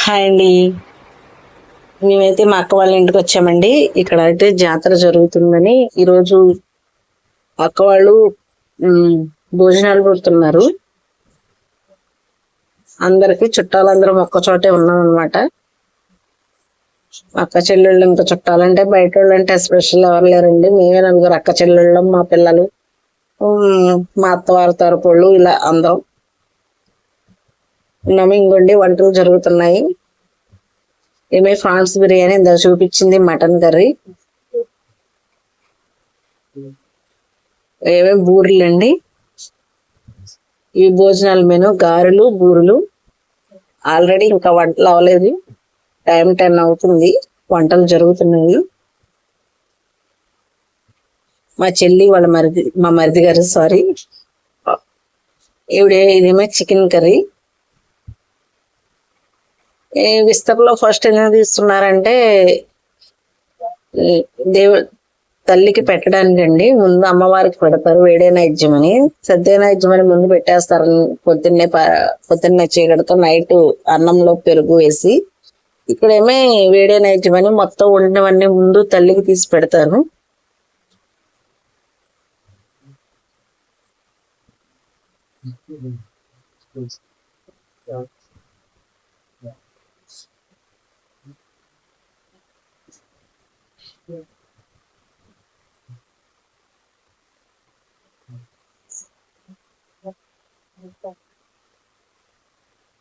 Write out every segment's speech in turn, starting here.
Hi అండి. మేమైతే మా అక్క వాళ్ళ ఇంటికి వచ్చామండి. ఇక్కడ అయితే జాతర జరుగుతుందని ఈరోజు అక్క వాళ్ళు భోజనాలు పెడుతున్నారు. అందరికి చుట్టాలందరం ఒక్క చోటే ఉన్నాం అనమాట అక్క చెల్లెళ్ళు ఇంకా చుట్టాలంటే బయట వాళ్ళు అంటే స్పెషల్ ఎవరు లేరండి. మేమే నలుగురు అక్క చెల్లెళ్ళం మా పిల్లలు మా అత్తవారి తరపుళ్ళు ఇలా అందరం. ఉన్నాము వంటలు జరుగుతున్నాయి. ఏమే ఫ్రాన్స్ బిర్యానీ ఇంత చూపించింది మటన్ కర్రీ. ఏమేమి బూరెలు అండి ఈ భోజనాల మెను గారెలు బూరెలు. ఆల్రెడీ ఇంకా వంటలు అవ్వలేదు టైం టెన్ అవుతుంది. వంటలు జరుగుతున్నాయి. మా చెల్లి వాళ్ళ మరిది మా మరిది గారు సారీ. ఈవిడే ఇదేమో చికెన్ కర్రీ? విస్తరలో ఫస్ట్ ఎందుకు తీస్తున్నారంటే దేవు తల్లికి పెట్టడానికి అండి ముందు అమ్మవారికి పెడతారు వేడే నైద్యం అని సద్య నైద్యం అని ముందు పెట్టేస్తారు. పొద్దున్నే పొద్దున్నే చీకటితో నైట్ అన్నంలో పెరుగు వేసి ఇక్కడేమే వేడే నైద్యం అని మొత్తం వండినవన్నీ ముందు తల్లికి తీసి పెడతారు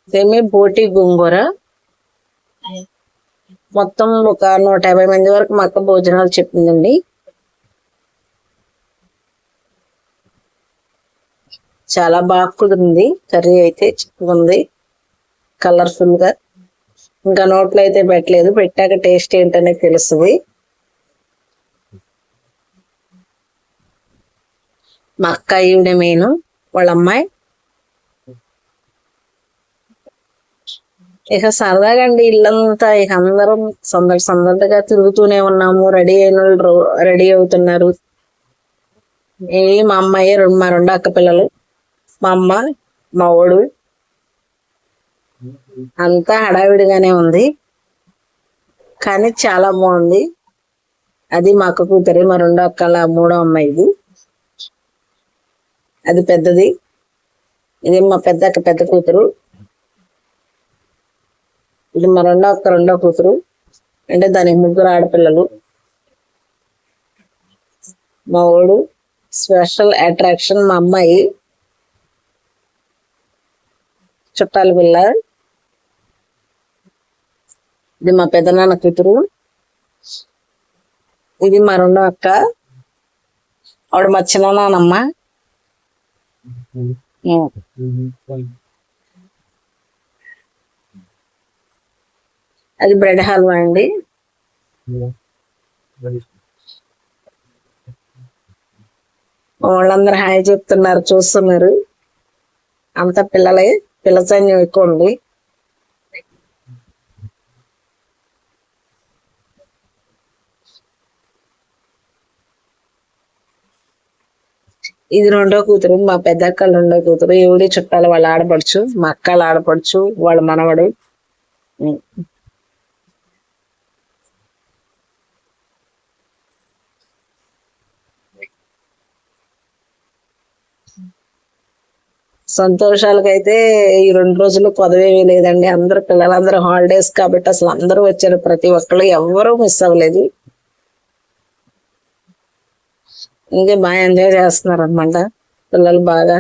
సేమే బోటి గోంగూర? మొత్తం ఒక నూట యాభై మంది వరకు మా అక్క భోజనాలు చెప్పిందండి. చాలా బాగా కుదిరింది. కర్రీ అయితే చిక్కగా ఉంది కలర్ఫుల్గా. ఇంకా నోట్లో అయితే పెట్టలేదు. పెట్టాక టేస్ట్ ఏంటనే తెలుస్తుంది. మా అక్క ఈవిడ మెయిన్ వాళ్ళ అమ్మాయి. ఇక సరదాగా అండి ఇల్లంతా ఇక అందరం సందడి సందడిగా తిరుగుతూనే ఉన్నాము. రెడీ అయిన రెడీ అవుతున్నారు. ఏ మా అమ్మాయి రెండు మా రెండు అక్క పిల్లలు మా అమ్మ మా ఓడు అంతా హడావిడిగానే ఉంది. కానీ చాలా బాగుంది. అది మా అక్క కూతురి మా రెండో అక్కల మూడో అమ్మాయిది. అది పెద్దది. ఇది మా పెద్ద అక్క పెద్ద కూతురు. ఇది మా రెండో అక్క రెండో కూతురు. అంటే దానికి ముగ్గురు ఆడపిల్లలు. మా ఓడు స్పెషల్ అట్రాక్షన్ మా అమ్మాయి. చుట్టాల పిల్ల. ఇది మా పెద్దనాన్న కూతురు. ఇది మా రెండో అక్క. ఆవిడ మా చిన్ననాన్నమ్మ అది బ్రెడ్ హల్వా అండి. వాళ్ళందరూ హాయ్ చెప్తున్నారు చూస్తున్నారు. అంత పిల్లలే పిల్ల సైన్యం ఎక్కువ ఉంది. ఇది రెండో కూతురు మా పెద్ద అక్కలు రెండో కూతురు. ఎవడి చుట్టాలు వాళ్ళ ఆడపడుచు మా అక్కలు ఆడపడుచు వాళ్ళ మనవడు. సంతోషాలకైతే ఈ రెండు రోజులు కొదవేమీ లేదండి. అందరు పిల్లలందరూ హాలిడేస్ కాబట్టి అసలు అందరూ వచ్చారు. ప్రతి ఒక్కళ్ళు ఎవరూ మిస్ అవ్వలేదు. ఇంకే బాగా ఎంజాయ్ చేస్తున్నారు అనమాట పిల్లలు బాగా.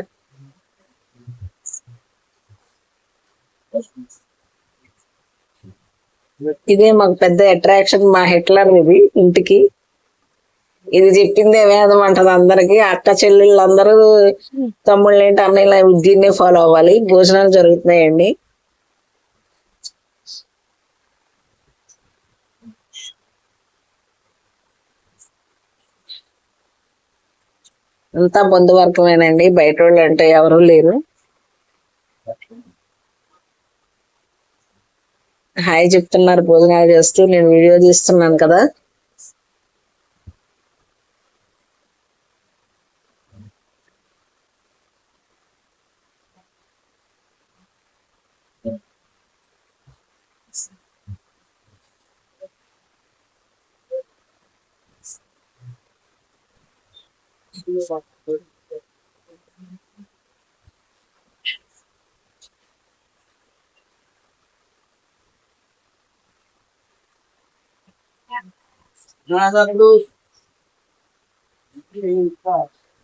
ఇదే మాకు పెద్ద అట్రాక్షన్ మా హిట్లర్ ఇది ఇంటికి. ఇది చెప్పిందే వేదం అంటది అందరికి. అక్క చెల్లెళ్ళు అందరూ తమ్ముళ్ళు ఏంటి అన్నయ్య దీన్నే ఫాలో అవ్వాలి. భోజనాలు జరుగుతున్నాయండి. అంతా బంధువర్గమేనండి బయట వాళ్ళు అంటే ఎవరూ లేరు. హాయ్ చెప్తున్నారు. భోజనాలు చేస్తూ నేను వీడియో తీస్తున్నాను కదా.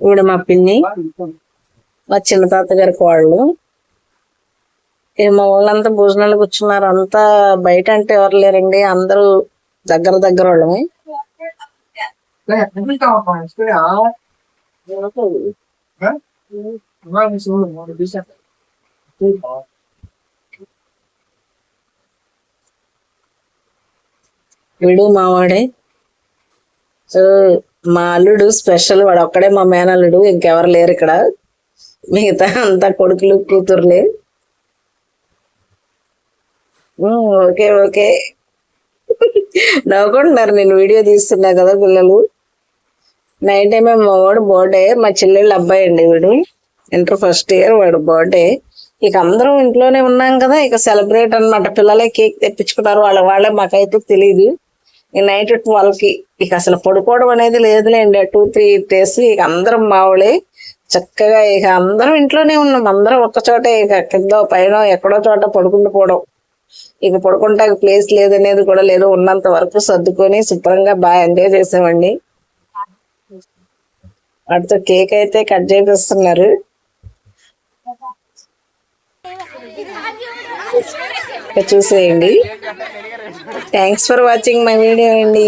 ఈవిడ మా పిన్ని. మా చిన్న తాతగారి కోళ్ళు మా వాళ్ళంతా భోజనాలు కూర్చున్నారు. అంతా బయట అంటే ఎవరు లేరండి. అందరూ దగ్గర దగ్గర వాళ్ళమే. వీడు మావాడే సో మా అల్లుడు స్పెషల్ వాడు ఒక్కడే మా మేనల్లుడు ఇంకెవరు లేరు ఇక్కడ. మిగతా అంతా కొడుకులు కూతుర్లే. Okay okay. నవ్వుకుంటున్నారు నేను వీడియో తీస్తున్నా కదా పిల్లలు. నైట్ టైం మా వాడు బర్త్డే మా చెల్లెళ్ళ అబ్బాయి అండి వీడు. ఇంటర్ ఫస్ట్ ఇయర్ వాడు బర్త్డే ఇక అందరం ఇంట్లోనే ఉన్నాం కదా ఇక సెలబ్రేట్ అన్నమాట. పిల్లలే కేక్ తెప్పించుకున్నారు వాళ్ళ వాళ్ళే మాకైతే తెలియదు ఈ నైట్ ట్వెల్వ్కి ఇక అసలు పడుకోవడం అనేది లేదులేండి టూ త్రీ డేస్ ఇక అందరం మావులే చక్కగా ఇక అందరం ఇంట్లోనే ఉన్నాం. అందరం ఒక్కచోట ఇక కింద పైన ఎక్కడో చోట పడుకుంటూ పోవడం. ఇక పడుకుంటానికి ప్లేస్ లేదనేది కూడా లేదు. ఉన్నంత వరకు సర్దుకొని శుభ్రంగా బాగా ఎంజాయ్ చేసామండి వాటితో కేక్ అయితే కట్ చేపిస్తున్నారు. చూసేయండి. Thanks for watching my video అండి.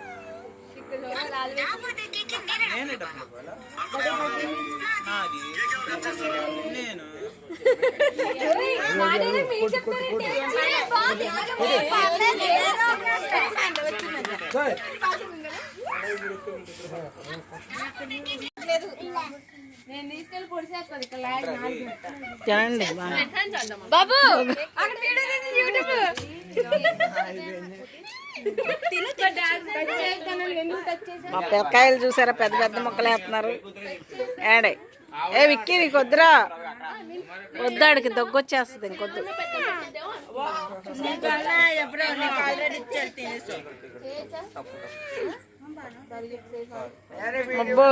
ఇవ్వాలా? నేను తినండి బాబు అక్కడ వీడియో యూట్యూబ్ మా పిల్లకాయలు చూసారా? పెద్ద పెద్ద మొక్కలు వేస్తున్నారు. ఏడే. ఏ విక్కి నీకు వద్దురా. వద్దాడికి దగ్గొచ్చేస్తుంది ఇంకొద్దు. అబ్బో